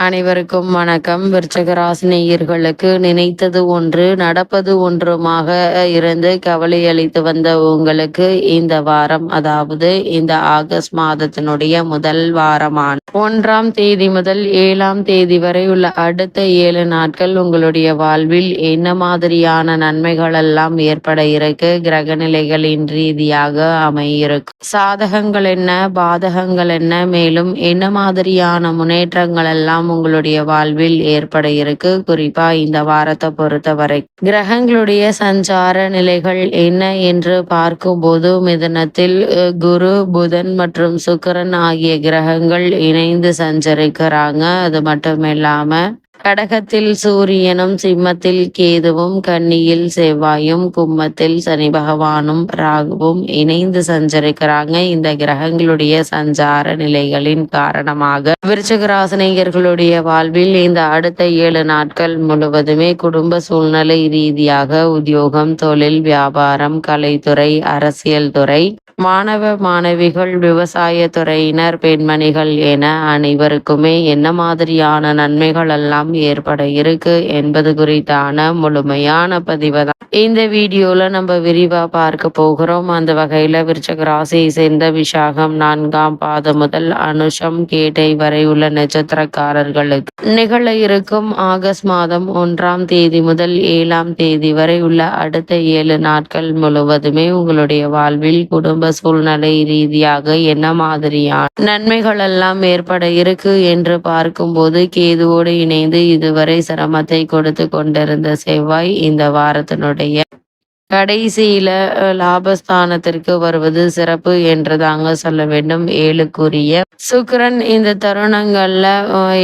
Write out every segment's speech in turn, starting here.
அனைவருக்கும் வணக்கம். விருச்சகராசினியர்களுக்கு நினைத்தது ஒன்று நடப்பது ஒன்றுமாக இருந்து கவலை அளித்து வந்த உங்களுக்கு இந்த வாரம் அதாவது இந்த ஆகஸ்ட் மாதத்தினுடைய முதல் வாரமான ஒன்றாம் தேதி முதல் ஏழாம் தேதி வரை உள்ள அடுத்த ஏழு நாட்கள் உங்களுடைய வாழ்வில் என்ன மாதிரியான நன்மைகள் எல்லாம் ஏற்பட இருக்கு? கிரக நிலைகளின் ரீதியாக அமையிருக்கும் சாதகங்கள் என்ன? பாதகங்கள் என்ன? மேலும் என்ன மாதிரியான முன்னேற்றங்கள் எல்லாம் உங்களுடைய வாழ்வில் ஏற்பட இருக்கு. குறிப்பா இந்த வாரத்தை பொறுத்தவரை. கிரகங்களுடைய சஞ்சார நிலைகள் என்ன என்று பார்க்கும்போது மிதனத்தில் குரு புதன் மற்றும் சுக்கரன் ஆகிய கிரகங்கள் இணைந்து சஞ்சரிக்கிறாங்க. அது மட்டும் இல்லாம கடகத்தில் சூரியனும் சிம்மத்தில் கேதுவும் கன்னியில் செவ்வாயும் கும்பத்தில் சனி பகவானும் ராகுவும் இணைந்து சஞ்சரிக்கிறாங்க. இந்த கிரகங்களுடைய சஞ்சார நிலைகளின் காரணமாக விருச்சகராசனிகர்களுடைய வாழ்வில் இந்த அடுத்த ஏழு நாட்கள் முழுவதுமே குடும்ப சூழ்நிலை ரீதியாக உத்தியோகம் தொழில் வியாபாரம் கலைத்துறை அரசியல் துறை மாணவ மாணவிகள் விவசாய துறையினர் பெண்மணிகள் என அனைவருக்குமே என்ன மாதிரியான நன்மைகள் எல்லாம் ஏற்பட இருக்கு என்பது குறித்தான முழுமையான பதிவு தான் இந்த வீடியோல நம்ம விரிவா பார்க்க போகிறோம். அந்த வகையில விருச்சக ராசியை சேர்ந்த விசாகம் நான்காம் பாதம் முதல் அனுஷம் கேட்டை வரை உள்ள நட்சத்திரக்காரர்களுக்கு நிகழ இருக்கும் ஆகஸ்ட் மாதம் ஒன்றாம் தேதி முதல் ஏழாம் தேதி வரை உள்ள அடுத்த ஏழு நாட்கள் முழுவதுமே உங்களுடைய வாழ்வில் குடும்ப சூழ்நிலை ரீதியாக என்ன மாதிரியான நன்மைகள் எல்லாம் ஏற்பட இருக்கு என்று பார்க்கும்போது கேதுவோடு இணைந்து இதுவரை சிரமத்தை கொடுத்து கொண்டிருந்த செவ்வாய் இந்த வாரத்தினுடைய கடைசியில லாபஸ்தானத்திற்கு வருவது சிறப்பு என்று தாங்க சொல்ல வேண்டும். ஏழுக்குரிய சுக்கரன் இந்த தருணங்கள்ல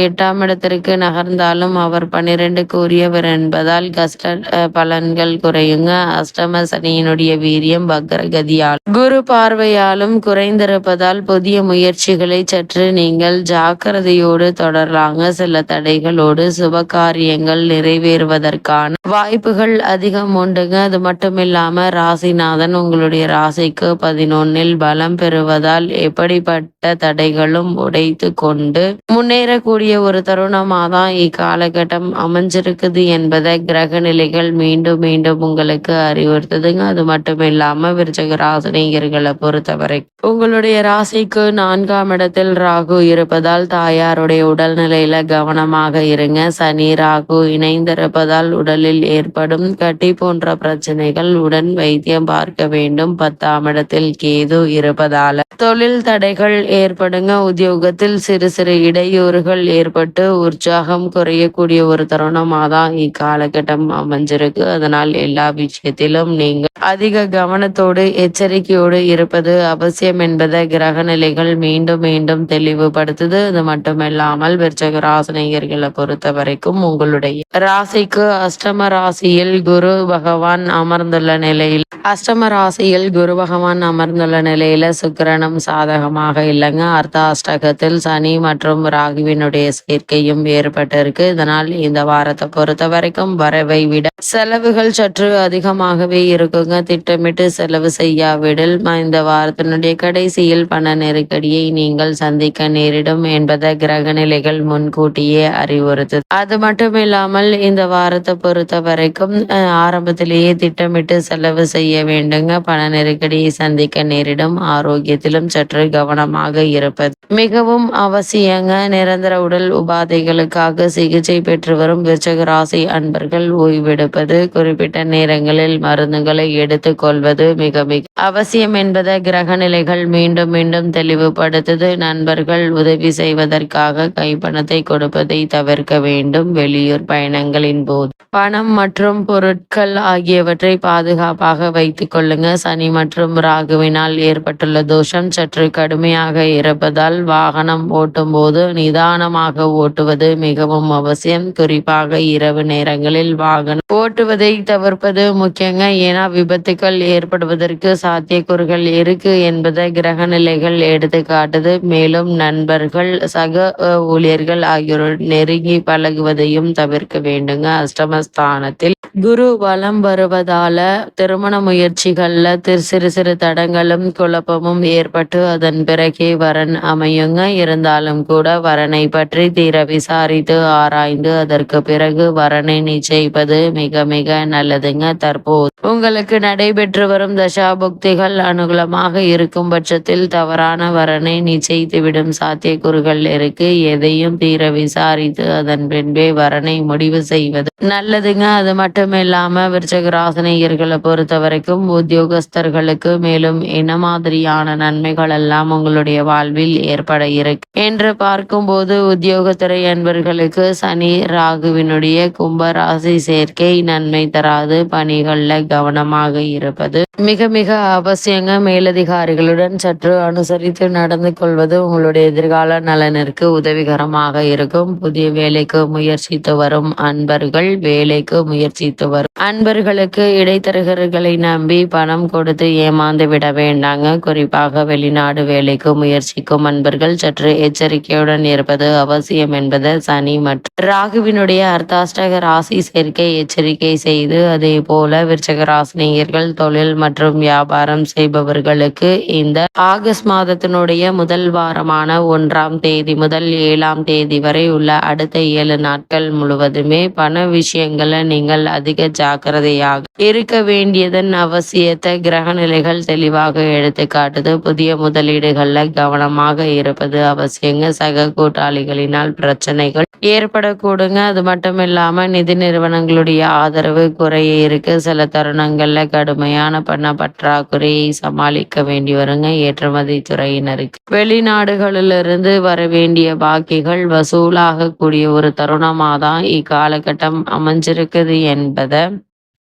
எட்டாம் இடத்திற்கு நகர்ந்தாலும் அவர் பன்னிரெண்டு உரியவர் என்பதால் கஷ்ட பலன்கள் குறையுங்க. அஷ்டம சனியினுடைய வீரியம் பக்ரகதியால் குரு பார்வையாலும் குறைந்திருப்பதால் புதிய முயற்சிகளை சற்று நீங்கள் ஜாக்கிரதையோடு தொடரலாங்க. சில தடைகளோடு சுப காரியங்கள் நிறைவேறுவதற்கான வாய்ப்புகள் அதிகம் உண்டுங்க. அது மட்டும் இல்லாம ராசிநாதன் உங்களுடைய ராசிக்கு பதினொன்னில் பலம் பெறுவதால் எப்படிப்பட்ட தடைகளும் உடைத்து கொண்டு முன்னேறக்கூடிய ஒரு தருணமாக தான் இக்காலகட்டம் அமைஞ்சிருக்குது என்பதை கிரக நிலைகள் மீண்டும் மீண்டும் உங்களுக்கு அறிவுறுத்துதுங்க. அது மட்டும் இல்லாம விருச்சக ராசினியர்களை பொறுத்தவரை உங்களுடைய ராசிக்கு நான்காம் இடத்தில் ராகு இருப்பதால் தாயாருடைய உடல்நிலையில கவனமாக இருங்க. சனி ராகு இணைந்திருப்பதால் உடலில் ஏற்படும் கட்டி போன்ற பிரச்சனைகள் உடன் வைத்தியம் பார்க்க வேண்டும். பத்தாம் இடத்தில் கேது இருப்பதால. தொழில் தடைகள் ஏற்படுங்க. உத்தியோகத்தில் சிறு சிறு இடையூறுகள் ஏற்பட்டு உற்சாகம் குறையக்கூடிய ஒரு தருணமாக தான் இக்காலகட்டம் அமைஞ்சிருக்கு. அதனால் எல்லா விஷயத்திலும் நீங்கள் அதிக கவனத்தோடு எச்சரிக்கையோடு இருப்பது அவசியம் என்பதை கிரக நிலைகள் மீண்டும் மீண்டும் தெளிவுபடுத்துது. அது மட்டுமில்லாமல் விருச்சக ராசினியர்களை பொறுத்த வரைக்கும் உங்களுடைய ராசிக்கு அஷ்டம ராசியில் குரு பகவான் அமர்ந்த அமர்ந்துள்ள நிலையில் அஷ்டம ராசியில் குரு பகவான் அமர்ந்துள்ள நிலையில சுக்கிரனும் சாதகமாக இல்லைங்க. அர்த்த அஷ்டகத்தில் சனி மற்றும் ராகுவினுடைய சேர்க்கையும் ஏற்பட்டிருக்கு இதனால் இந்த வாரத்தை பொறுத்த வரைக்கும் வரவை விட செலவுகள் சற்று அதிகமாகவே இருக்குங்க. திட்டமிட்டு செலவு செய்யாவிடில் இந்த வாரத்தினுடைய கடைசியில் பண நெருக்கடியை நீங்கள் சந்திக்க நேரிடும் என்பதை கிரக நிலைகள் முன்கூட்டியே அறிவுறுத்து அது மட்டும் இல்லாமல் இந்த வாரத்தை பொறுத்த வரைக்கும் ஆரம்பத்திலேயே திட்டமிட்டு திட்டமிட்டு செலவு செய்ய வேண்டுங்க. பண நெருக்கடியை சந்திக்க நேரிடும். ஆரோக்கியத்திலும் சற்று கவனமாக இருப்பது மிகவும் அவசியங்க. நிரந்தர உடல் உபாதைகளுக்காக சிகிச்சை பெற்று வரும் விருச்சக ராசி அன்பர்கள் ஓய்வெடுப்பது குறிப்பிட்ட நேரங்களில் மருந்துகளை எடுத்துக் கொள்வது மிக மிக அவசியம் என்பதை கிரக நிலைகள் மீண்டும் மீண்டும் தெளிவுபடுத்துது. நண்பர்கள் உதவி செய்வதற்காக கைப்பணத்தை கொடுப்பதை தவிர்க்க வேண்டும். வெளியூர் பயணங்களின் போது பணம் மற்றும் பொருட்கள் ஆகியவற்றை பாதுகாப்பாக வைத்துக் கொள்ளுங்க. சனி மற்றும் ராகுவினால் ஏற்பட்டுள்ள தோஷம் சற்று கடுமையாக இருப்பதால் வாகனம் ஓட்டும் போது நிதானமாக ஓட்டுவது மிகவும் அவசியம். குறிப்பாக இரவு நேரங்களில் வாகனம் ஓட்டுவதை தவிர்ப்பது முக்கியங்க. ஏன்னா விபத்துக்கள் ஏற்படுவதற்கு சாத்தியக்கூறுகள் இருக்கு என்பதை கிரக நிலைகள் எடுத்து காட்டுது. மேலும் நண்பர்கள் சக ஊழியர்கள் ஆகியோர் நெருங்கி பழகுவதையும் தவிர்க்க வேண்டுங்க. அஷ்டமஸ்தானத்தில் குரு வலம் வருவதால திருமண முயற்சிகள்ல திரு சிறு சிறு தடங்களும் குழப்பமும் ஏற்பட்டு அதன் பிறகே வரன் அமையுங்க. இருந்தாலும் கூட வரனை பற்றி தீர விசாரித்து ஆராய்ந்து அதற்கு பிறகு வரனை நிச்சயிப்பது மிக மிக நல்லதுங்க. தற்போது உங்களுக்கு நடைபெற்று வரும் தசாபுக்திகள் அனுகூலமாக இருக்கும் பட்சத்தில் தவறான வரனை நிச்சயித்துவிடும் சாத்தியக்கூறுகள் இருக்கு. எதையும் தீர விசாரித்து அதன் பின்பே வரனை முடிவு செய்வது நல்லதுங்க. அது மட்டும் இல்லாம விருச்சகராசனை ராசினியர்களை பொறுத்த வரைக்கும் உத்தியோகஸ்தர்களுக்கு மேலும் என்ன மாதிரியான நன்மைகள் எல்லாம் உங்களுடைய வாழ்வில் ஏற்பட இருக்கு? என்று பார்க்கும்போது உத்தியோகத்துறை அன்பர்களுக்கு சனி ராகுவினுடைய கும்ப ராசி சேர்க்கை நன்மை தராது பணிகள்ல கவனமாக இருப்பது மிக மிக அவசியங்க மேலதிகாரிகளுடன் சற்று அனுசரித்து நடந்து கொள்வது உங்களுடைய எதிர்கால நலனிற்கு உதவிகரமாக இருக்கும். புதிய வேலைக்கு முயற்சித்து வரும் அன்பர்கள் வேலைக்கு முயற்சித்து வரும் அன்பர்களுக்கு இடைத்தரகர்களை நம்பி பணம் கொடுத்து ஏமாந்து விட வேண்டாங்க. குறிப்பாக வெளிநாடு வேலைக்கு முயற்சிக்கும் அன்பர்கள் சற்று எச்சரிக்கையுடன் இருப்பது அவசியம் என்பது சனி மற்றும் ராகுவினுடைய அர்த்தாஷ்டக ராசி சேர்க்கை எச்சரிக்கை செய்து அதே போல விருச்சக ராசினியர்கள் தொழில் மற்றும் வியாபாரம் செய்பவர்களுக்கு இந்த ஆகஸ்ட் மாதத்தினுடைய முதல் வாரமான ஒன்றாம் தேதி முதல் ஏழாம் தேதி வரை உள்ள அடுத்த ஏழு நாட்கள் முழுவதுமே பண விஷயங்களை நீங்கள் அதிக ஜாக்கிரதையாக இருக்க வேண்டியதன் அவசியத்தை கிரக நிலைகள் தெளிவாக எடுத்து காட்டுது புதிய முதலீடுகள்ல கவனமாக இருப்பது அவசியங்க. சக கூட்டாளிகளினால் பிரச்சனைகள் ஏற்படக்கூடுங்க. அது மட்டும் இல்லாம நிதி நிறுவனங்களுடைய ஆதரவு குறைய இருக்கு. சில தருணங்கள்ல கடுமையான பண பற்றாக்குறையை சமாளிக்க வேண்டி வருங்க. ஏற்றுமதி துறையினருக்கு வெளிநாடுகளிலிருந்து வர வேண்டிய பாக்கிகள் வசூலாகக்கூடிய ஒரு தருணமாக தான் இக்காலகட்டம் அமைஞ்சிருக்குது என்பதை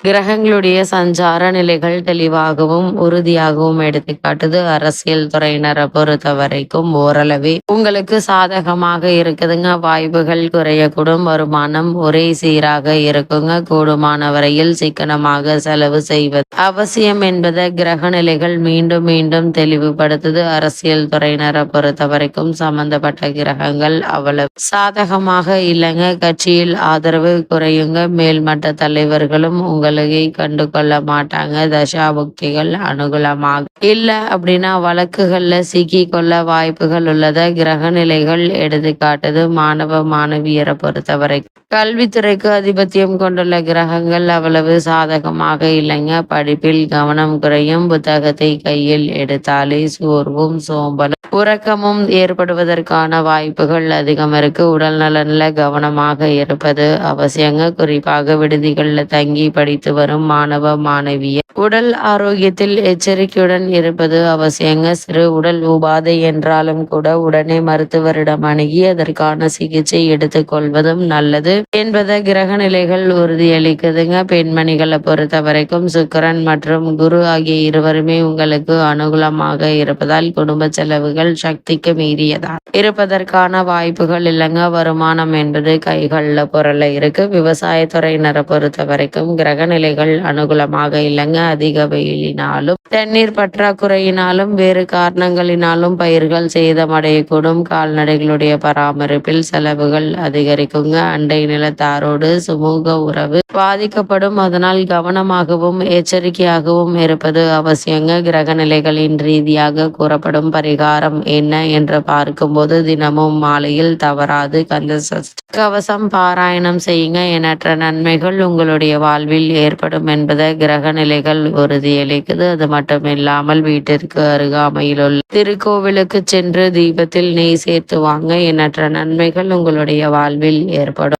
கிரகங்களுடைய சஞ்சார நிலைகள் தெளிவாகவும் உறுதியாகவும் எடுத்துக்காட்டுது அரசியல் துறையினரை பொறுத்த வரைக்கும் ஓரளவே உங்களுக்கு சாதகமாக இருக்குதுங்க. வாய்ப்புகள் குறையக்கூடும் வருமானம் ஒரே சீராக இருக்குங்க. கூடுமான வரையில் சிக்கனமாக செலவு செய்வது அவசியம் என்பதை கிரக நிலைகள் மீண்டும் மீண்டும் தெளிவுபடுத்துது. அரசியல் துறையினரை பொறுத்த வரைக்கும் சம்பந்தப்பட்ட கிரகங்கள் அவ்வளவு சாதகமாக இல்லைங்க. கட்சியில் ஆதரவு குறையுங்க. மேல்மட்ட தலைவர்களும் உங்கள் சலுகை கண்டு கொள்ள மாட்டாங்க. தசாபுக்திகள் அனுகூலமாக. இல்ல அப்படின்னா வழக்குகள்ல சிக்கி கொள்ள வாய்ப்புகள் உள்ளத கிரக நிலைகள் எடுத்துக்காட்டுது மாணவ மாணவியரை பொறுத்தவரை கல்வித்துறைக்கு அதிபத்தியம் கொண்டுள்ள கிரகங்கள் அவ்வளவு சாதகமாக இல்லைங்க. படிப்பில் கவனம் குறையும். புத்தகத்தை கையில் எடுத்தாலே சோர்வும் சோம்பலும் உறக்கமும் ஏற்படுவதற்கான வாய்ப்புகள் அதிகம் இருக்கு. உடல் நலன்ல கவனமாக இருப்பது அவசியங்க. குறிப்பாக விடுதிகள்ல தங்கி படி படித்து வரும் மாணவ மாணவிய. உடல் ஆரோக்கியத்தில் எச்சரிக்கையுடன் இருப்பது அவசியங்க. சிறு உடல் உபாதை என்றாலும் கூட உடனே மருத்துவரிடம் அணுகி அதற்கான சிகிச்சை எடுத்துக்கொள்வதும் நல்லது என்பதை கிரக நிலைகள் உறுதியளிக்குதுங்க. பெண்மணிகளை பொறுத்த வரைக்கும் சுக்கரன் மற்றும் குரு ஆகிய இருவருமே உங்களுக்கு அனுகூலமாக இருப்பதால் குடும்ப செலவுகள் சக்திக்கு மீறியதா இருப்பதற்கான வாய்ப்புகள் இல்லைங்க. வருமானம் என்பது கைகளில் பொருளை இருக்கு. விவசாயத்துறையினரை பொறுத்த வரைக்கும் கிரக நிலைகள் அனுகூலமாக இல்லைங்க. அதிக வெயிலினாலும் தண்ணீர் பற்றாக்குறையினாலும் வேறு காரணங்களினாலும் பயிர்கள் சேதமடையக்கூடும். கால்நடைகளுடைய பராமரிப்பில் செலவுகள் அதிகரிக்குங்க. அண்டை நிலத்தாரோடு சுமூக உறவு பாதிக்கப்படும். அதனால் கவனமாகவும் எச்சரிக்கையாகவும் இருப்பது அவசியங்க. கிரக நிலைகளின் ரீதியாக கூறப்படும் பரிகாரம் என்ன என்று பார்க்கும்போது தினமும் மாலையில் தவறாது. கந்த கவசம் பாராயணம் செய்யுங்க. எண்ணற்ற நன்மைகள் உங்களுடைய வாழ்வில் ஏற்படும் என்பதை கிரக நிலைகள் உறுதியளிக்குது. அது மட்டும் இல்லாமல் வீட்டிற்கு அருகாமையில் உள்ள திருக்கோவிலுக்கு சென்று தீபத்தில் நெய் சேர்த்து வாங்க. எண்ணற்ற நன்மைகள் உங்களுடைய வாழ்வில் ஏற்படும்.